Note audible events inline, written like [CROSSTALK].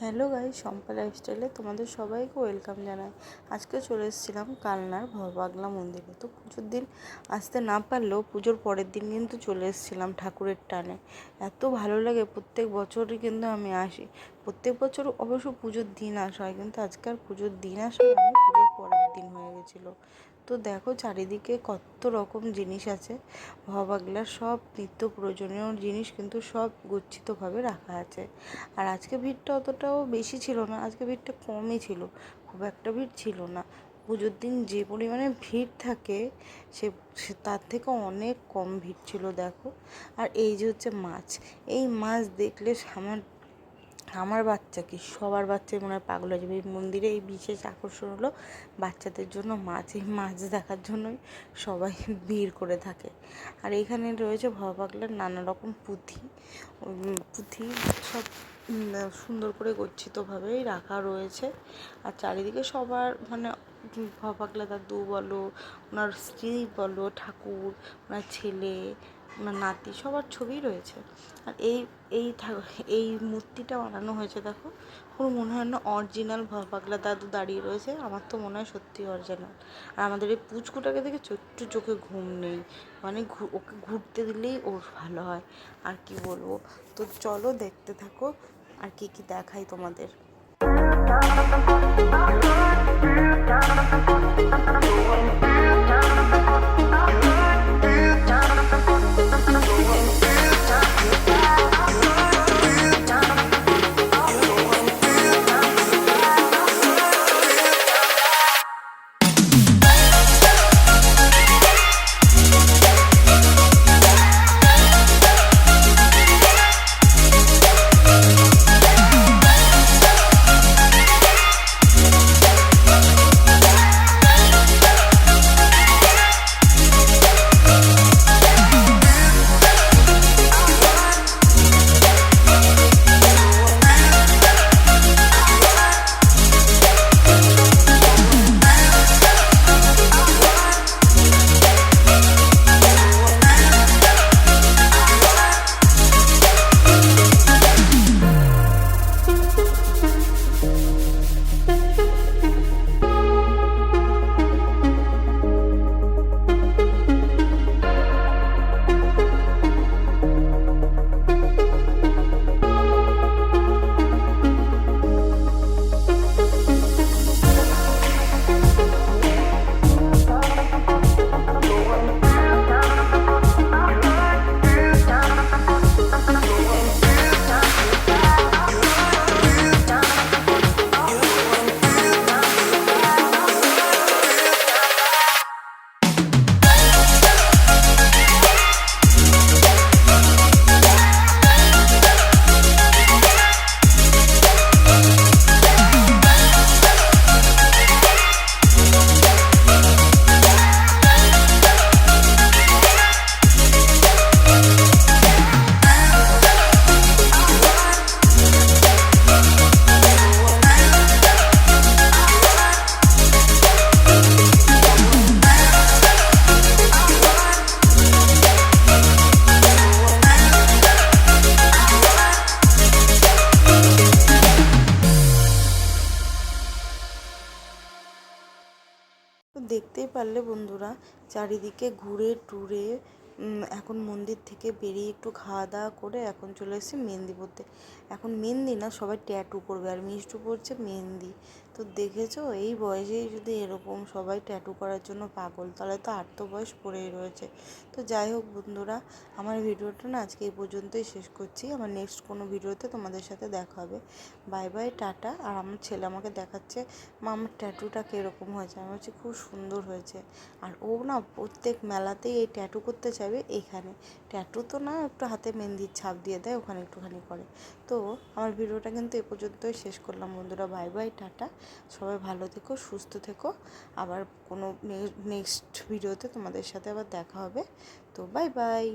Hello guy Shampa লাইফস্টাইলে তোমাদের সবাইকে ওয়েলকাম জানাই। আজকে চলে এসেছিলাম কালনার ভবাগলা মন্দিরে। তো পুজোর দিন আসতে না পারলেও পুজোর পরের দিন কিন্তু চলে এসেছিলাম ঠাকুরের টানে। এত ভালো লাগে, প্রত্যেক বছরই কিন্তু আমি আসি। প্রত্যেক বছর অবশ্য পুজোর দিন আসা হয়, কিন্তু আজকাল পুজোর দিন আসা মানে পুজোর পরের দিন হয়ে গেছিল। তো দেখো চারিদিকে কত রকম জিনিস আছে। ভবাগলার সব নিত্য প্রয়োজনীয় জিনিস কিন্তু সব গচ্ছিতভাবে রাখা আছে। আর আজকে ভিড়টা অতটাও বেশি ছিল না, আজকে ভিড়টা কমই ছিল, খুব একটা ভিড় ছিল না। পুজোর দিন যে পরিমাণে ভিড় থাকে, সে তার থেকে অনেক কম ভিড় ছিল, দেখো। আর এই যে হচ্ছে মাছ, এই মাছ দেখলে আমার আমার বাচ্চা কি? সবার বাচ্চাই মনে হয় পাগল হয়ে যাবে। এই মন্দিরে এই বিশেষ আকর্ষণ হলো বাচ্চাদের জন্য মাছ, এই মাছ দেখার জন্যই সবাই ভিড় করে থাকে। আর এখানে রয়েছে ভবাগলার নানা রকম পুঁথি। পুঁথি সব সুন্দর করে গচ্ছিতভাবেই রাখা রয়েছে। আর চারিদিকে সবার মানে ভবাগলা দাদু বলো, ওনার স্ত্রী বলো, ঠাকুর, ওনার ছেলে নাতি, সবার ছবি রয়েছে। আর এই এই এই মূর্তিটা বানানো হয়েছে দেখো। পুরো মনে হয় না অরিজিনাল পাগলা দাদু দাঁড়িয়ে রয়েছে। আমার তো মনে হয় সত্যি অরিজিনাল আর আমাদের এই পুচকুটাকে দেখে একটু চোখে ঘুম নেই। মানে ওকে ঘুরতে দিলেই ওর ভালো হয়। আর কি বলব? তো চলো দেখতে থাকো। আর কি কি দেখাই তোমাদের। [LAUGHS] তো দেখতেই পারলে বন্ধুরা চারিদিকে ঘুরে টুরে এখন মন্দির থেকে বেরিয়ে একটু খাওয়া দাওয়া করে এখন চলে এসেছি মেহেন্দি পড়তে এখন মেহেন্দি না, সবাই ট্যাটু করবে আর মিষ্টু পড়ছে মেহেন্দি। তো দেখেছ, এই বয়সেই যদি এরকম সবাই ট্যাটু করার জন্য পাগল, তাহলে তো আর তো বয়স পড়েই রয়েছে। তো যাই হোক বন্ধুরা, আমার ভিডিওটা না আজকে এই পর্যন্তই শেষ করছি। আমার নেক্সট কোনো ভিডিওতে তোমাদের সাথে দেখা হবে। Bye bye tata. আর আমার ছেলে আমাকে দেখাচ্ছে মা আমার ট্যাটুটা কীরকম হয়েছে? আমি বলছি, খুব সুন্দর হয়েছে। আর ও না প্রত্যেক মেলাতেই এই ট্যাটু করতে চাইবে এখানে। ট্যাটু তো না, একটু হাতে মেহেন্দির ছাপ দিয়ে দেয়, ওখানে একটুখানি করে। তো আমার ভিডিওটা কিন্তু এ পর্যন্তই শেষ করলাম বন্ধুরা, বাই বাই, টাটা। সবাই ভালো থেকো, সুস্থ থেকো। আবার কোনো নেক্সট ভিডিওতে তোমাদের সাথে আবার দেখা হবে। তো বাই বাই।